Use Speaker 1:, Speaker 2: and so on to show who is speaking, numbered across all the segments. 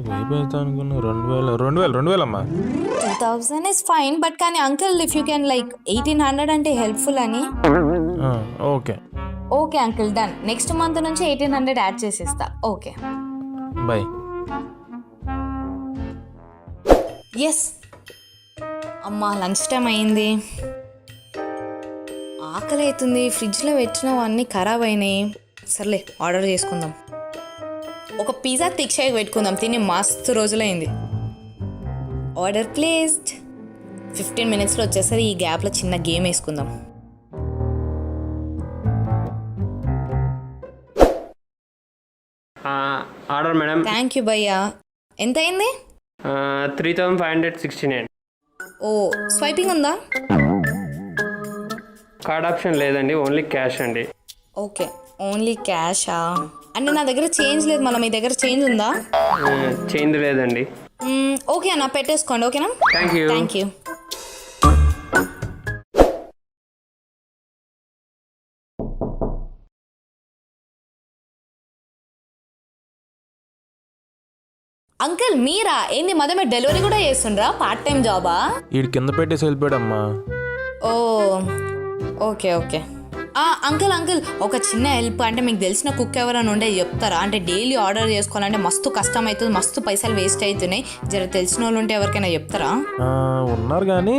Speaker 1: అయిపోతా అనుకున్నా రెండు వేల రెండు వేలు రెండు వేలమ్మా.
Speaker 2: Two thousand is fine but కానీ uncle if you can like eighteen hundred అంటే హెల్ప్ఫుల్ అని.
Speaker 1: Okay.
Speaker 2: Okay uncle done next month నుంచి ఎయిటీన్ హండ్రెడ్ యాడ్ చేసేస్తా. ఓకే.
Speaker 1: బాయ్
Speaker 2: ఎస్ అమ్మా లంచ్ టైం అయింది. ఆకలి అవుతుంది ఫ్రిడ్జ్లో పెట్టినవన్నీ ఖరాబ్ అయినాయి. సర్లే ఆర్డర్ చేసుకుందాం. ఒక పిజ్జా తిక్షాయి పెట్టుకుందాం. తిని మస్తు రోజులైంది. ఆర్డర్ ప్లేస్డ్ ఫిఫ్టీన్ మినిట్స్లో వచ్చేసరి ఈ గ్యాప్లో చిన్న గేమ్ వేసుకుందాం.
Speaker 3: ఆర్డర్ మేడం
Speaker 2: థ్యాంక్ యూ భయ్యా. ఎంత అయింది?
Speaker 3: Three thousand five hundred sixty nine
Speaker 2: oh swiping ఉందా?
Speaker 3: కార్డ్ ఆప్షన్ లేదండి ఓన్లీ క్యాష్ అండి.
Speaker 2: ఓకే ఓన్లీ క్యాషా అంటే నా దగ్గర చేంజ్ లేదు మళ్ళీ మీ దగ్గర చేంజ్ ఉందా?
Speaker 3: చేంజ్ లేదండి.
Speaker 2: ఓకే అన్న పెట్టేసుకోండి ఓకేనా?
Speaker 3: Thank you
Speaker 2: thank you uncle మీరా? ఏంది మీరు డెలివరీ కూడా చేస్తుండ్రా? పార్ట్ టైం జాబా?
Speaker 1: వీడి కింద పెట్టేసి వెళ్ళిపోయాడమ్మా.
Speaker 2: ఓ ఓకే ఓకే. అంకుల్ అంకుల్ ఒక చిన్న హెల్ప్ అంటే మీకు తెలిసిన కుక్ ఎవరైనా ఉండే చెప్తారా? అంటే డైలీ ఆర్డర్ చేసుకోవాలంటే మస్తు కష్టం అవుతుంది మస్తు పైసలు వేస్ట్ అవుతున్నాయి జర తెలిసిన వాళ్ళు ఉంటే ఎవరికైనా చెప్తారా?
Speaker 1: ఉన్నారు కానీ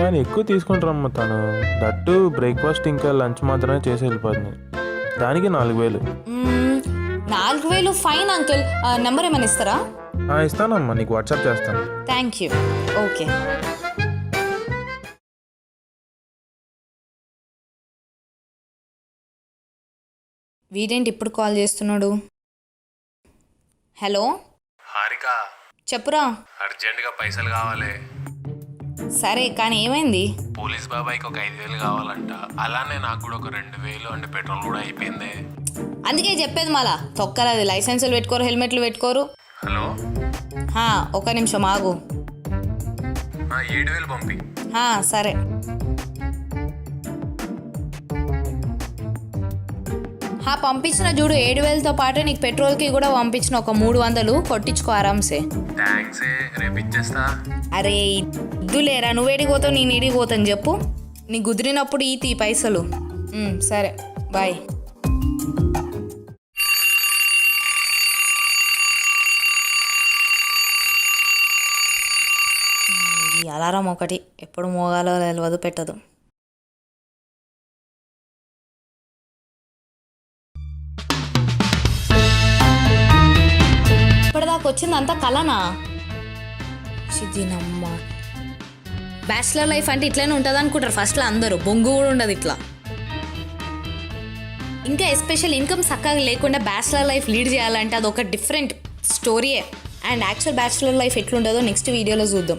Speaker 1: కానీ ఎక్కువ తీసుకుంటారమ్మా తను. దట్టు బ్రేక్ఫాస్ట్ ఇంకా లంచ్ మాత్రమే చేసి వెళ్ళిపోతుంది. దానికి నాలుగు వేలు.
Speaker 2: నాలుగు వేలు ఫైన్ అంకుల్. నెంబర్ ఏమైనా ఇస్తారా?
Speaker 1: ఇస్తానమ్మా నీకు వాట్సాప్ చేస్తాను.
Speaker 2: థ్యాంక్ యూ ఓకే వీడేంటి ఇప్పుడు కాల్ చేస్తున్నాడు? హలో?
Speaker 4: హారిక.
Speaker 2: చెప్పురా.
Speaker 4: అర్జెంటుగా పైసలు కావాలి.
Speaker 2: సరే కానీ ఏమైంది?
Speaker 4: పోలీస్ బాబాయ్కి ఒక ఐదు వేలు కావాలంట. అలానే నాకు కూడా ఒక రెండు వేలు అంటే పెట్రోల్ కూడా అయిపోయింది.
Speaker 2: అందుకే చెప్పేది మళ్ళా తొక్కరది లైసెన్సులు పెట్టుకోరు హెల్మెట్లు పెట్టుకోరు.
Speaker 4: హలో?
Speaker 2: హా, ఒక నిమిషం ఆగు.
Speaker 4: ఏడు వేలు పంపి.
Speaker 2: హా, సరే. హా పంపించిన చూడు ఏడు వేలతో పాటు నీకు పెట్రోల్కి కూడా పంపించిన ఒక మూడు వందలు కొట్టించుకో
Speaker 4: ఇచ్చేస్తా.
Speaker 2: అరే ఇద్దు లేరా నువ్వేడికి పోతావు నేను ఇడికి పోతాను చెప్పు. నీ కుదిరినప్పుడు ఈ తీ పైసలు. సరే బాయ్. ఈ అలారం ఒకటి ఎప్పుడు మోగాలో తెలియదు పెట్టదు. ఇప్పటిదాకా వచ్చింది అంతా కలనా? చిదినమ్మ బ్యాచిలర్ లైఫ్ అంటే ఇట్లనే ఉంటుంది అనుకుంటారు ఫస్ట్లో అందరూ. బొంగు కూడా ఉండదు ఇట్లా. ఇంకా ఎస్పెషల్ ఇన్కమ్ చక్కగా లేకుండా బ్యాచిలర్ లైఫ్ లీడ్ చేయాలంటే అది ఒక డిఫరెంట్ స్టోరీయే. అండ్ యాక్చువల్ బ్యాచిలర్ లైఫ్ ఎట్లుంటుందో నెక్స్ట్ వీడియోలో చూద్దాం.